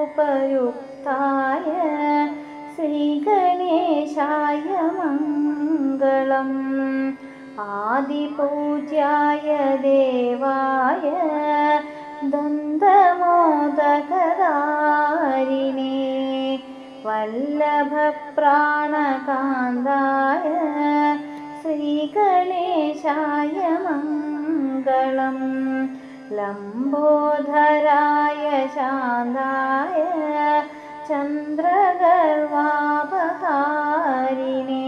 उपयुक्ताय श्रीगणेशाय मङ्गलम् आदिपूज्याय देवाय दन्तमोदकदारिणे वल्लभप्राणकान्दाय श्रीगणेशाय मङ्गलम् लम्बोधराय शान्ताय चन्द्रगर्वापहारिणे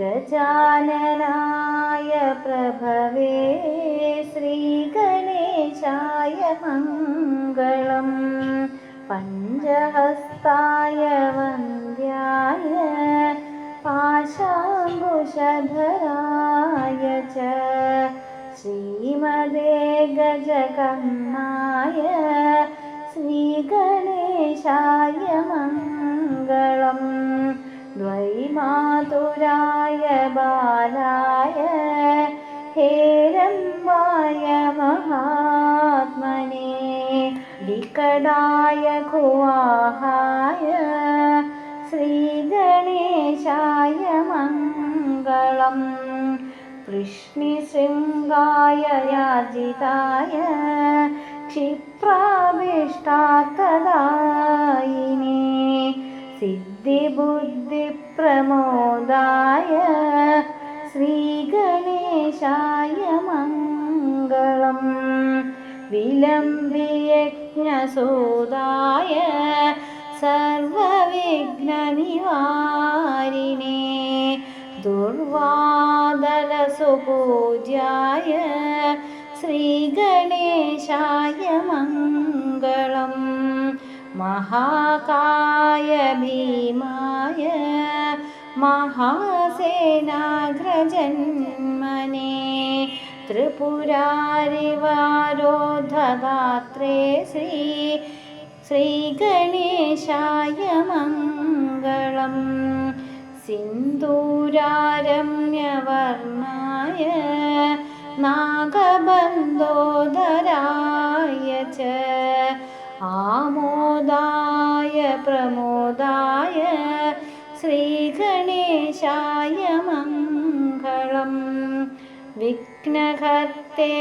गजाननाय प्रभवे श्रीगणेशाय मङ्गलम् पञ्चहस्ताय वन्द्याय पाशाङ्कुशधराय च श्रीमदे गजकर्णाय श्रीगणेशाय मङ्गलम् द्वैमातुराय बालाय हेरम्बाय महात्मने विकटाय कुवाहाय श्रीगणेशाय मङ्गलम् വൃഷ്ണിശൃംഗായ യാചിതായ ക്ഷിപ്രാവിഷ്ടാക്കദായിനി സിദ്ധിബുദ്ധിപ്രമോദായ ശ്രീഗണേശായ മംഗളം. വിലംബിയജ്ഞസൂതായ സർവവിഘ്നനിവാരിണേ. दुर्वादलसुपूज्याय श्रीगणेशाय मङ्गलम्। महाकाय भीमाय महासेनाग्रजन्मने। त्रिपुरारिवारोधगात्रे श्री श्रीगणेशाय मङ्गलम् സിന്ദൂരാരമ്യവർണായ നാഗബന്ധോധരായ ച. ആമോദായ പ്രമോദായ ശ്രീഗണേശായ മംഗളം. വിഘ്നഹർത്തേ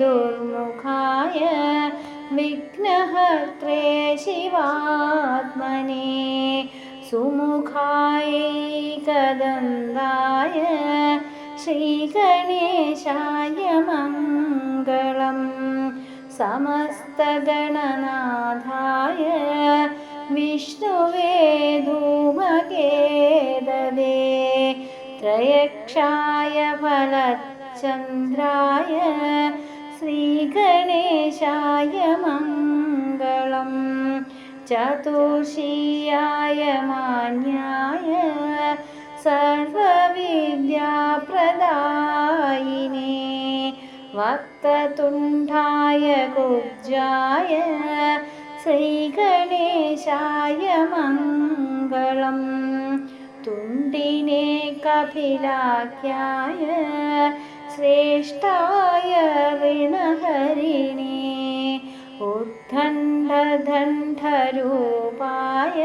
ദുർമുഖായ വിഘ്നഹർത്രേ ശിവാത്മനേ. शिवात्मने सुमुखायैकदन्दाय श्रीगणेशाय मङ्गलम् समस्तगणनाथाय विष्णुवे धूमकेददे त्रयक्षाय फलचन्द्राय श्रीगणेशाय मङ्गलम् चतुर्षीयाय मान्याय सर्वविद्याप्रदायिने वक्ततुण्डाय कुब्जाय श्रीगणेशाय मङ्गलम् तुण्डिने कपिलाख्याय श्रेष्ठाय ऋणहरिणे उद्दण्डदण्डरूपाय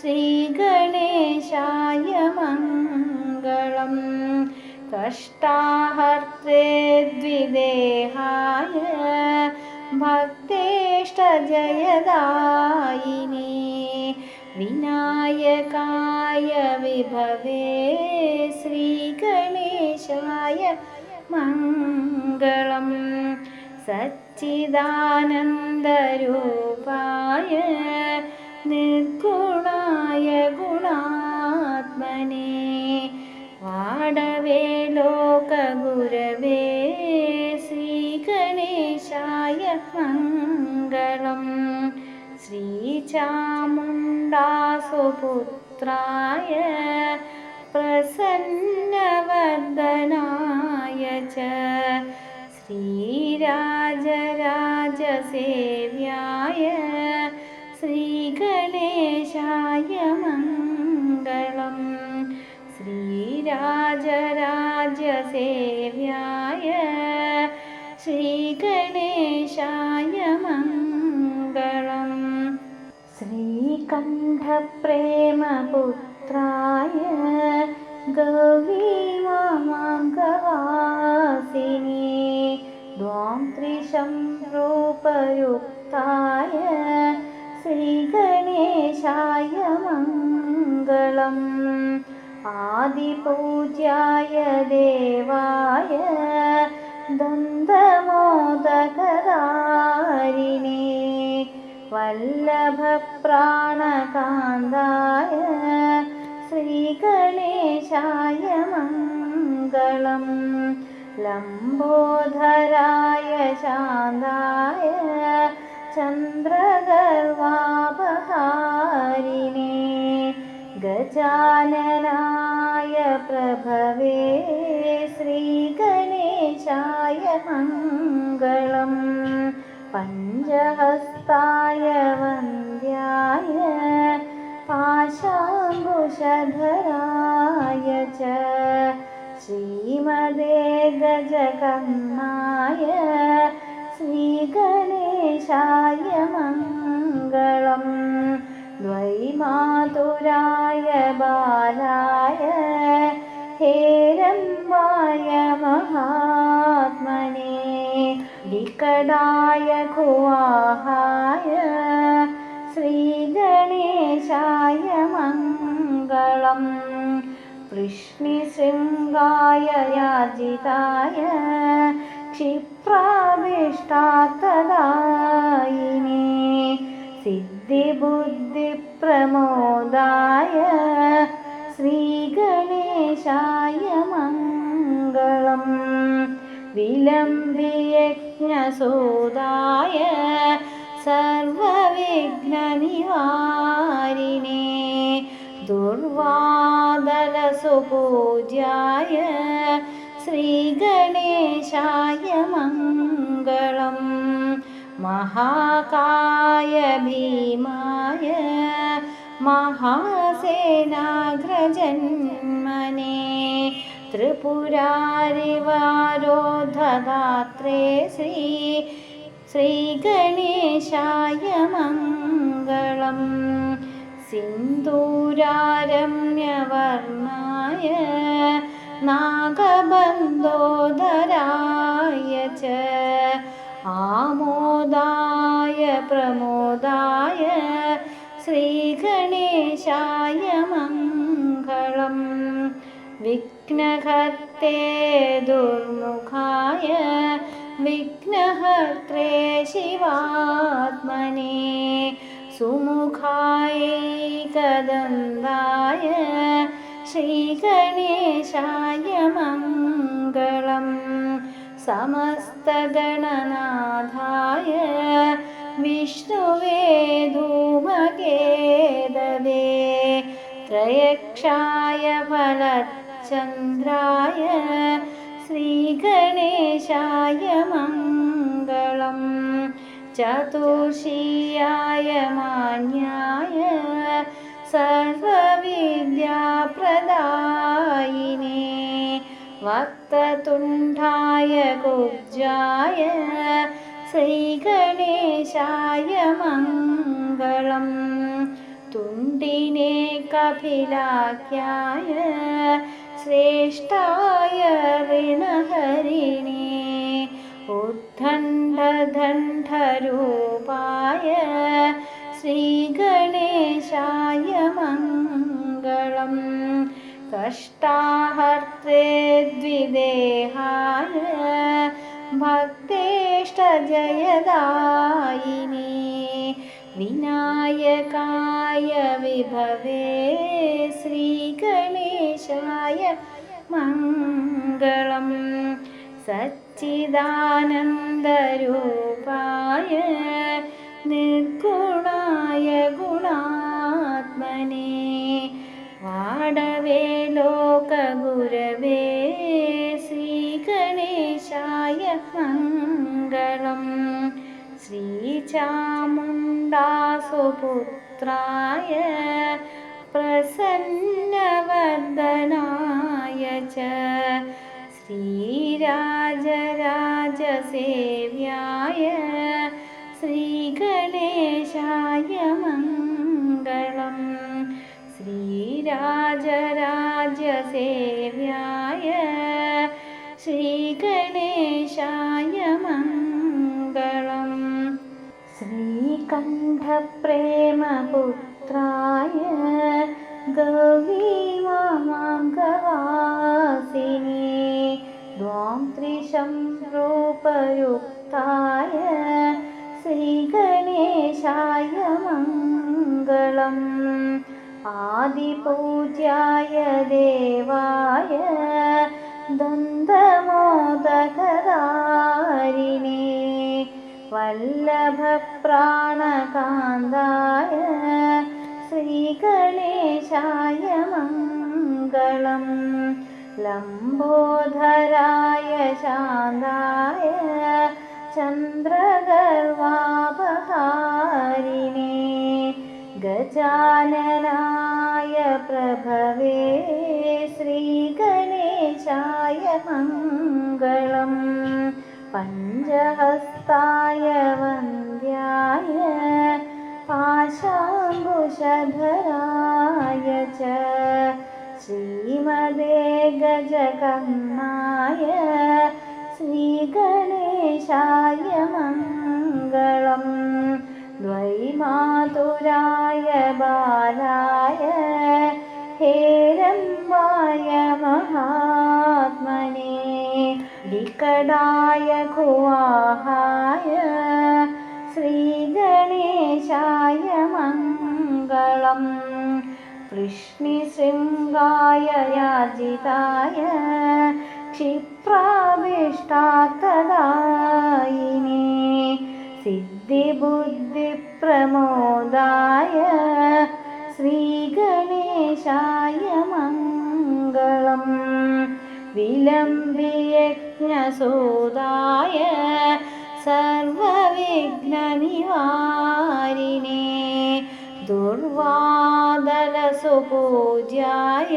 श्रीगणेशाय मङ्गलम् कष्टाहर्त्रे द्विदेहाय भक्तेष्टजयदायिने विनायकाय विभवे श्रीगणेशाय मङ्गलम् सच्चिदानन्दरूपाय निर्गुणाय गुणात्मने वाडवे लोकगुरवे श्रीगणेशाय मङ्गलम् श्रीचामुण्डासुपुत्राय प्रसन्नवर्धनाय च श्रीराजराजसेव्याय श्रीगणेशाय मङ्गलम् श्रीराजराजसेव्याय श्रीगणेशाय मङ्गलम् श्रीकण्ठप्रेमपुत्राय गौरी मामाङ्गवासिनी द्वां त्रिशं रूपयुक्ताय श्रीगणेशाय मङ्गलम्। आदिपूज्याय देवाय दन्तमोदकदारिणे वल्लभप्राणकान्दाय श्रीगणेशाय मङ्गलम् लम्बोधराय शान्ताय चन्द्रगर्वापहारिणे गजाननाय प्रभवे श्रीगणेशाय मङ्गलम् पञ्चहस्ताय वन्द्याय पाशाङ्कुशधराय च श्रीमदे श्रीगणेशाय मङ्गलम् द्वैमातुराय बालाय हेरम्बाय महात्मने विकटाय कुवाहाय श्रीगणेशाय मङ्गलम् वृष्णिशृङ्गाय याजिताय ക്ഷിപ്രാവിഷ്ടാത്തതായിനേ സിദ്ധിബുദ്ധിപ്രമോദായ ശ്രീഗണേശായ മംഗളം. വിലംബിയജ്ഞസോദായ സർവവിഘ്നനിവാരിണേ. ദുർവാദലസുപൂജ്യായ श्रीगणेशाय मङ्गलम् महाकाय भीमाय महासेनाग्रजन्मने त्रिपुरारिवारोधदात्रे श्री श्रीगणेशाय मङ्गलम् सिन्दूरारम्यवर्णाय नागबन्धोदराय च आमोदाय प्रमोदाय श्रीगणेशाय मङ्गलम् विघ्नहर्ते दुर्मुखाय विघ्नहर्त्रे शिवात्मने सुमुखायैकदन्ताय श्रीगणेशाय मङ्गलम् समस्तगणनाथाय विष्णुवे धूमकेदवे त्रयक्षाय फलचन्द्राय श्रीगणेशाय मङ्गलम् चतुर्षीयाय मान्याय सर्वविद्याप्रदायिने वक्ततुण्डाय कुब्जाय श्रीगणेशाय मङ्गलम्। तुण्डिने कपिलाख्याय श्रेष्ठाय ऋणहरिणे उद्दण्डदण्डरूपाय ശ്രീഗണേശായ മംഗളം കഷ്ടാഹർത്തേ ദ്വിദേഹായ ഭക്തേഷ്ടജയദായിനി. വിനായകായ വിഭവേ ശ്രീഗണേശായ മംഗളം. സച്ചിദാനന്ദരൂപായ നിർഗുണ गुणात्मने वाडवे लोकगुरवे श्रीगणेशाय मङ्गलम्। श्रीचामुण्डासुपुत्राय प्रसन्नवर्धनाय च। श्रीराजराजसेव्याय श्रीकण्ठप्रेमपुत्राय गौरीमामाङ्गवासिने द्वां त्रिशं रूपयुक्ताय श्रीगणेशाय मङ्गलम् आदिपूज्याय देवाय दन्तमोदकदारिणे വല്ലഭപ്രാണകാന്തായ ശ്രീഗണേശായ മംഗളം. ലംബോധരായ ശാന്തായ ചന്ദ്രഗർവാപഹാരിണേ ഗജാനനായ പ്രഭവേ ശ്രീഗണേശായ മംഗളം. പഞ്ചഹസ്ത पञ्चहस्ताय वन्द्याय पाशाङ्कुशधराय च श्रीमदे गजकर्णाय श्रीगणेशाय मङ्गलम् द्वैमातुराय बालाय हेरम्बाय महात्मने विकटाय कुवाहाय വൃഷ്ണിശൃംഗായ യാചിതായ ക്ഷിപ്രാവിഷ്ടാക്കദായിനി സിദ്ധിബുദ്ധിപ്രമോദായ ശ്രീഗണേശായ മംഗളം. വിലംബിയജ്ഞസൂതായ സർവവിഘ്നനിവാരിണേ दुर्वादलसुपूज्याय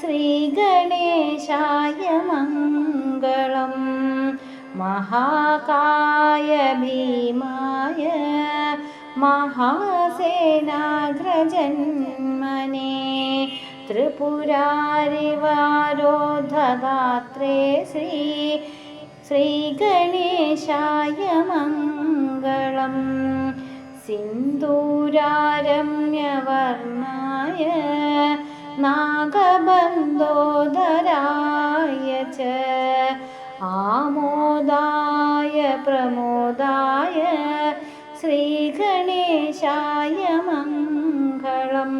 श्रीगणेशाय मङ्गलम्। महाकाय भीमाय महासेनाग्रजन्मने। त्रिपुरारिवारोधगात्रे श्री श्रीगणेशाय मङ्गलम् സിന്ദൂരാരമ്യവർണായ നാഗബന്ധോധരായ ച. ആമോദായ പ്രമോദായ ശ്രീഗണേശായ മംഗളം.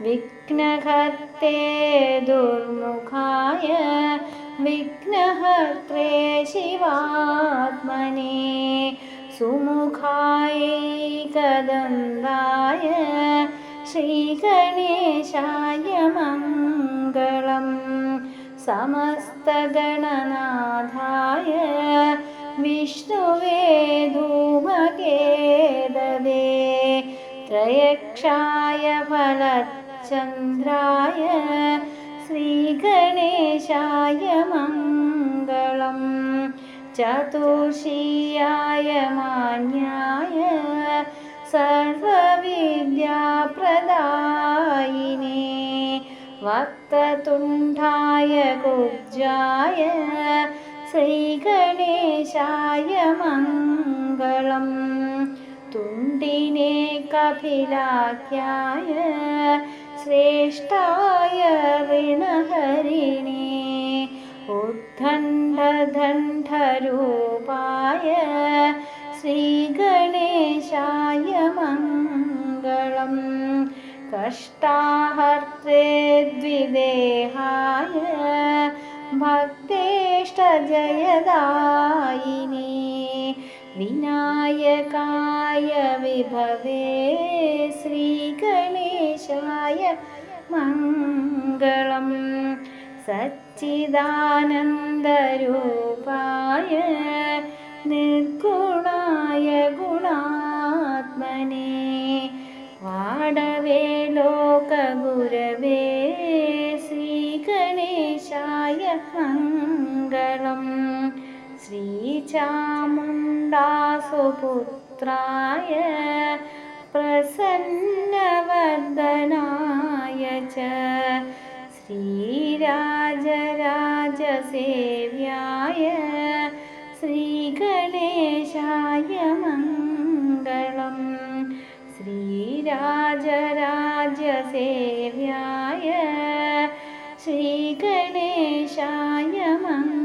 വിഘ്നഹർത്തേ ദുർമുഖായ വിഘ്നഹർത്രേ ശിവാത്മനേ. शिवात्मने सुमुखायैकदन्दाय श्रीगणेशाय मङ्गलम् समस्तगणनाथाय विष्णुवे धूमकेदवे त्रयक्षाय फलचन्द्राय श्रीगणेशाय मङ्गलम् चतुर्षीयाय मान्याय सर्वविद्याप्रदायिने वक्ततुण्डाय कुब्जाय श्रीगणेशाय मङ्गलम् तुण्डिने कपिलाख्याय श्रेष्ठाय ऋणहरिणे उद्दण्डदण्डरूपाय श्रीगणेशाय मङ्गलम् कष्टाहर्त्रे द्विदेहाय भक्तेष्टजयदायिने विनायकाय विभवे श्रीगणेशाय मङ्गलम् സച്ചിദാനന്ദരൂപായ നിർഗുണായ ഗുണാത്മനെ. വാടവേ ലോകഗുരവേ ശ്രീഗണേശായ മംഗളം. ശ്രീചാമുണ്ടാസുപുത്രായ പ്രസന്നവർദ്ധനായ ശ്രീ രാജരാജസേവ്യായ ശ്രീഗണേശായ മംഗ